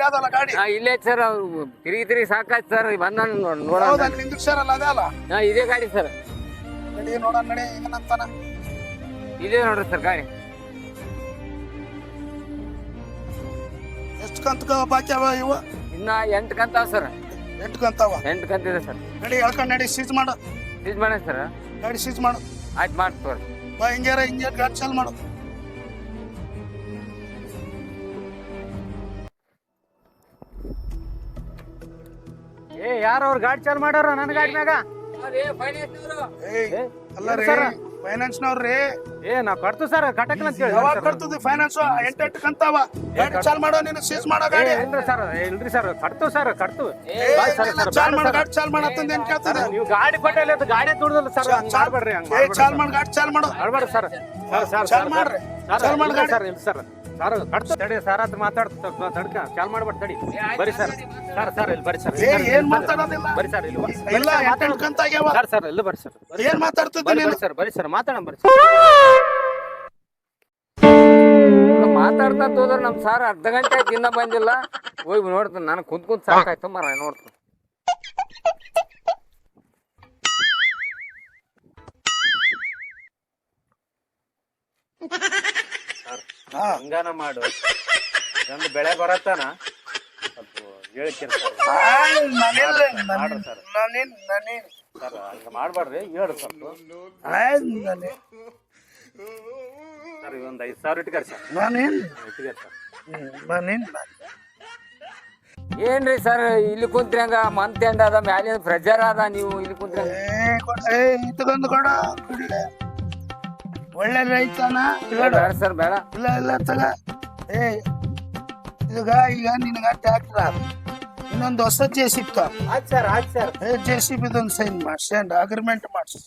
ಇಲ್ಲೇ ಅದಲ್ಲ ಗಾಡಿ? ಹಾ ಇಲ್ಲೇ ಐತ್ ಸರ್ ಅವ್ರು ತಿರುಗಿ ತಿರುಗಿ ಸಾಕಾಯ್ತು ಸರ್ ಬಂದ ನೋಡೋಣ. ಸರ್ ಅಲ್ಲ ಅದೇ ಅಲ್ಲ? ಹಾ ಇದೇ ಗಾಡಿ ಸರ್. ನಡಿ ನೋಡೋಣ ನಡಿ ಏನಂತಾನ. ಇದೇ ನೋಡ್ರಿ ಸರ್ ಗಾಡಿ. ಎಷ್ಟು ಕಂತ ಬಾಕಿ ಅವ ಇವ? ಇನ್ನ ಎಂಟು ಕಂತ ಸರ್. ಎಂಟು ಕಂತಾವ? ಎಂಟು ಕಂತಿದೆ ಸರ್. ನಡಿ ಹೇಳ್ಕೊಂಡು ನಡಿ ಸೀಜ್ ಮಾಡು. ಸೀಸ್ ಮಾಡಿ ಸರ್. ಗಾಡಿ ಸೀಜ್ ಮಾಡು. ಆಯ್ತು ಮಾಡ್ತೀವಿ. ಬಾ ಹಿಂಗ್ಯಾರ ಹಿಂಗೆ ಗಾಡಿ ಚಾಲ್ ಮಾಡು. ಏ ಯಾರು ಅವ್ರ ಗಾಡಿ ಚಾಲು ಮಾಡ್ಯಾರ ನನ್ನ ಗಾಡಿ ಮ್ಯಾಗ? ಅಲ್ಲ ರೀ ಸರ್. ಫೈನಾನ್ಸ್ನವ್ರಿ ಏ ನಾವ್ ಕಟ್ತು ಸರ್ ಕಟಕ್ ಅಂತ ಹೇಳಿ ಯಾವಾಗ ಕಟ್ತದೆ ಫೈನಾನ್ಸ್ ಎಂಟೆಂಟು ಕಂತಾವ ಗಾಡಿ ಚಾಲ್ ಮಾಡೋ ನೀನು ಸೀಜ್ ಮಾಡೋ ಗಾಡಿ. ಇಲ್ರಿ ಸರ್? ಇಲ್ರಿ ಸರ್ ಕಟ್ತು ಸರ್ ಕಟ್ತು ಚಾಲ್ ಮಾಡೋ. ಗಾಡಿ ಚಾಲ್ ಮಾಡತ್ತಂದ ಏನ್ ಕೇಳ್ತದೆ? ನೀವು ಗಾಡಿ ಕೊಟ್ಟಿಲ್ಲ ಅದು ಗಾಡಿ ತುಡ್ದಲ್ಲ ಸರ್ ಚಾಲ್ ಮಾಡ್ರಿ ಹಂಗ್ ಏ ಚಾಲ್ ಮಾಡಿ ಗಾಡಿ ಚಾಲ್ ಮಾಡೋ. ಮಾಡ್ಬೇಡ್ರಿ ಸರ್. ಸರ್ ಸರ್ ಚಾಲ್ ಮಾಡ್ರಿ. ಚಾಲ್ ಮಾಡ್ ಗಾಡಿ. ಸರ್ ಇಲ್ಲ ಸರ್. ಸರ್ ಕಟ್ತು ತಡಿ ಸರ್ ಹತ್ರ ಮಾತಾಡ್ತ ತಡ್ಕ ಚಾಲ್ ಮಾಡ್ಬೇಡ ತಡಿ. ಬರಿ ಸರ್. ಸರ್ ಸರ್ ಇಲ್ಲಿ ಬರ್ರಿ ಸರ್ ಏ ಏನ್ ಮಾತಾಡೋದಿಲ್ಲ? ಬರ್ರಿ ಸರ್ ಇಲ್ಲಿ ಬರ್ರಿ. ಇಲ್ಲ ಎಂಟೆಂಟು ಕಂತ ಆಗ್ಯಾವ ಸರ್ ಸರ್ ಇಲ್ಲಿ ಬರ್ರಿ ಸರ್ ಏನ್ ಮಾತಾಡ್ತಿದ್ದೆ ಬರ್ರಿ ನೀನು? ಬರ್ರಿ ಸರ್ ಬರ್ರಿ ಸರ್ ಮಾತಾಡೋಣ ಬರ್ರಿ ಮಾತಾಡ್ತಾ ಹೋದ್ರೆ ನಮ್ ಸಾರ್ ಅರ್ಧ ಗಂಟೆ ಆಯ್ತು ಇನ್ನ ಬಂದಿಲ್ಲ. ಹೋಗಿ ನೋಡ್ತೀನಿ ನಾನು ಕುಂತ್ ಕುಂತ್ ಸಾಕಾಯ್ತು ಮರ ನೋಡ್ತೀನಿ. ಹಾ ಹಂಗಾನ ಮಾಡು. ಗಂಡು ಬೆಳೆ ಬರತ್ತಾನ? ಹೇಳ್ತೀರಿ ಸರ್ ಮಾಡ್ರಿ ಸರ್. ಸರ್ ಹಂಗ ಮಾಡ್ಬೇಡ್ರಿ ಹೇಳು ಸ್ವಲ್ಪ ಆಯ್, ನಾನಿಲ್ಲ, ಸರ್ ಒಂದು ಐದು ಸಾವಿರ ಇಟ್ಕರಿ ಸರ್. ಇಟ್ಕರಿ ಸರ್. ಏನ್ರಿ ಸರ್ ಇಲ್ಲಿ ಕುಂತ್ರಿ ಹಂಗ ಮಂತ್ ಎಂಡ್ ಅದ ಮ್ಯಾಲಿನ ಪ್ರೆಜರ್ ಅದ ನೀವು ಇಲ್ಲಿ ಕುಂತ್ರಿ ಕೊಡ- ಇತ್ತು ಇಟ್ಕೊಂಡ್ ಕೊಡ. ಕುಡಿಲೆ. ಒಳ್ಳೆ ರೈತನ ಬೇಡ. ಸರ್ ಬೇಡ. ಇಲ್ಲ ಇಲ್ಲ ತಗ. ಏ ಈಗ ಈಗ ನಿನಗ ಟ್ರ್ಯಾಕ್ಟರ್ ಇನ್ನೊಂದು ಹೊಸ J C B J C ಬಿದೊಂದು sign ಮಾಡಿಸಿ ಅಂಡ್ ಅಗ್ರಿಮೆಂಟ್ ಮಾಡಿಸಿ.